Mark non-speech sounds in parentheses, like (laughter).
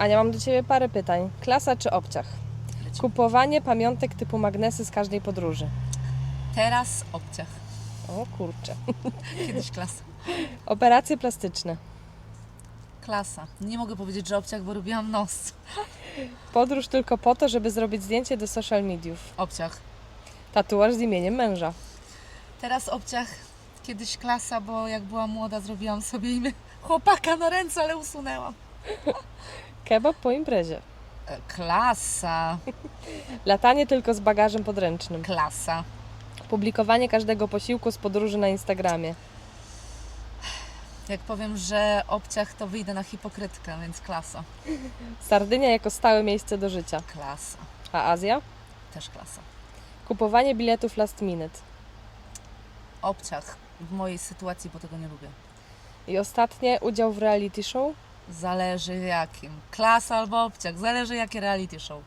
Ania, mam do Ciebie parę pytań. Klasa czy obciach? Kupowanie pamiątek typu magnesy z każdej podróży. Teraz obciach. O kurczę. (laughs) Kiedyś klasa. Operacje plastyczne. Klasa. Nie mogę powiedzieć, że obciach, bo robiłam nos. Podróż tylko po to, żeby zrobić zdjęcie do social mediów. Obciach. Tatuaż z imieniem męża. Teraz obciach. Kiedyś klasa, bo jak byłam młoda, zrobiłam sobie imię chłopaka na ręce, ale usunęłam. Kebab po imprezie. E, Klasa. Latanie tylko z bagażem podręcznym. Klasa. Publikowanie każdego posiłku z podróży na Instagramie. Jak powiem, że obciach, to wyjdę na hipokrytkę, więc klasa. Sardynia jako stałe miejsce do życia. Klasa. A Azja? Też klasa. Kupowanie biletów last minute. Obciach. W mojej sytuacji, bo tego nie lubię. I ostatnie, udział w reality show. Zależy jakim. Klasa albo obciach. Zależy jakie reality show.